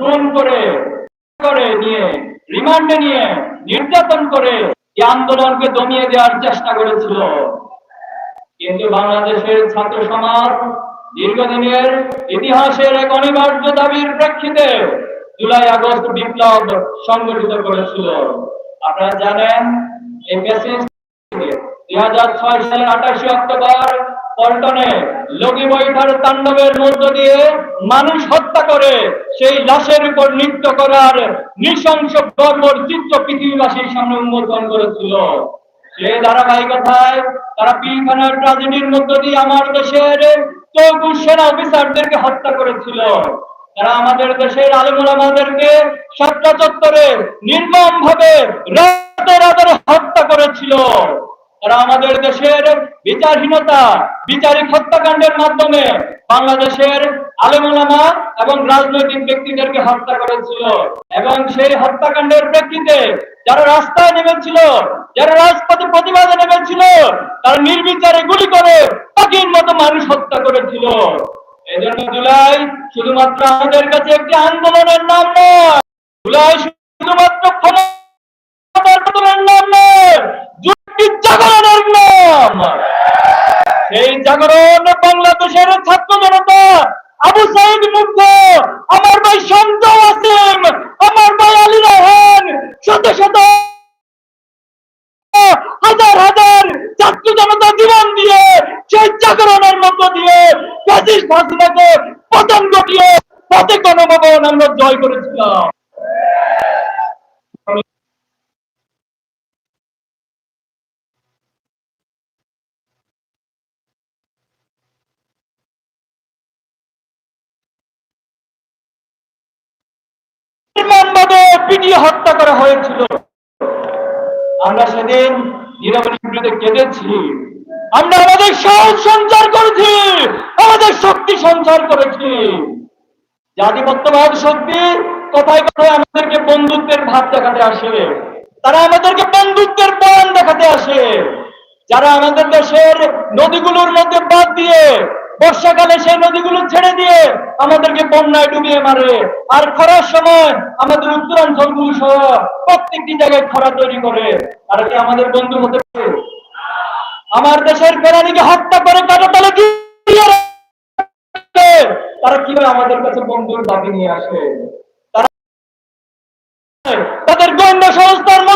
খুন করে করে নিয়ে, রিমান্ডে নিয়ে নির্যাতন করে এই আন্দোলনকে দমিয়ে দেওয়ার চেষ্টা করেছিল। কিন্তু বাংলাদেশের ছাত্র সমাজ দীর্ঘদিনের ইতিহাসের এক অনিবার্য দাবির প্রেক্ষিতে জুলাই আগস্ট বিপ্লব সংগঠিত করেছিল। আপনারা জানেন, এই মেসেজ দুই হাজার ছয় সালের আঠাশে অক্টোবর পল্টনে লগি বৈঠার তাণ্ডবের মধ্য দিয়ে মানুষ হত্যা করে, সেই লাশের উপর নৃত্য করার নৃশংস বর্বর চিত্র পৃথিবীবাসীর সামনে উন্মোচন করেছিল। সেই ধারাবাহিকতায় তারা পিলখানার ট্রাজেডির মধ্য দিয়ে আমার দেশের চৌকুশ সেনা অফিসারদেরকে হত্যা করেছিল। তারা আমাদের দেশের আলমুলামাদেরকে সাতটা চত্বরে নির্মম ভাবে রাতে রাতে হত্যা করেছিল। তারা আমাদের দেশের বিচারহীনতা, বিচারিক হত্যাকাণ্ডের মাধ্যমে বাংলাদেশের এবং রাজনৈতিক ব্যক্তিদেরকে হত্যা করেছিল। এবং সেই হত্যাকাণ্ডের প্রেক্ষিতে যারা রাস্তায় নেমেছিল, যারা রাজপথে প্রতিবাদে নেমেছিল, তারা নির্বিচারে গুলি করে পাখির মতো মানুষ হত্যা করেছিল। এই জন্য জুলাই শুধুমাত্র আমাদের কাছে একটি আন্দোলনের নাম নয়। জুলাই শুধুমাত্র ক্ষমতার আন্দোলনের নাম নয় যুক্তি জাগরণের নাম এই জাগরণ বাংলাদেশের ছাত্র জনতা, আবু সাইদ মুগ্ধ, আমার ভাই শান্ত আসিম, আমার ভাই আলী রহমান, শত শত হাজার হাজার ছাত্র জনতা জীবন দিয়ে সেই জাগরণের মধ্য দিয়ে ফ্যাসিস্ট হাসিনাকে পতন ঘটিয়ে পথে গণভবন আমরা জয় করেছিলাম। পিটিয়ে হত্যা করা হয়েছিল। আমরা সেদিন বিরুদ্ধে কেঁদেছি। আমরা আমাদের সাহস সঞ্চার করেছি, আমাদের শক্তি সঞ্চার করেছি। জাতিপত্যবাদ শক্তি কোথায় কোথায় আমাদেরকে বন্ধুত্বের ভাব দেখাতে আসে, তারা আমাদেরকে বন্ধুত্বের বয়ান দেখাতে আসে। যারা আমাদের দেশের নদীগুলোর মধ্যে বাদ দিয়ে বর্ষাকালে সেই নদীগুলো ছেড়ে দিয়ে আমাদেরকে বন্যায় ডুবিয়ে মারে। আর খরার সময় আমাদের উত্তরাঞ্চলগুলো সহ প্রত্যেকটি জায়গায় খরা তৈরি করে। আর কি আমাদের বন্ধু হতে পারে? আমার দেশের প্রাণীকে হত্যা করে কাটা তাহলে তারা কীভাবে আমাদের কাছে বন্ধুর দাবি নিয়ে আসে? তাদের গোয়েন্দা সংস্থার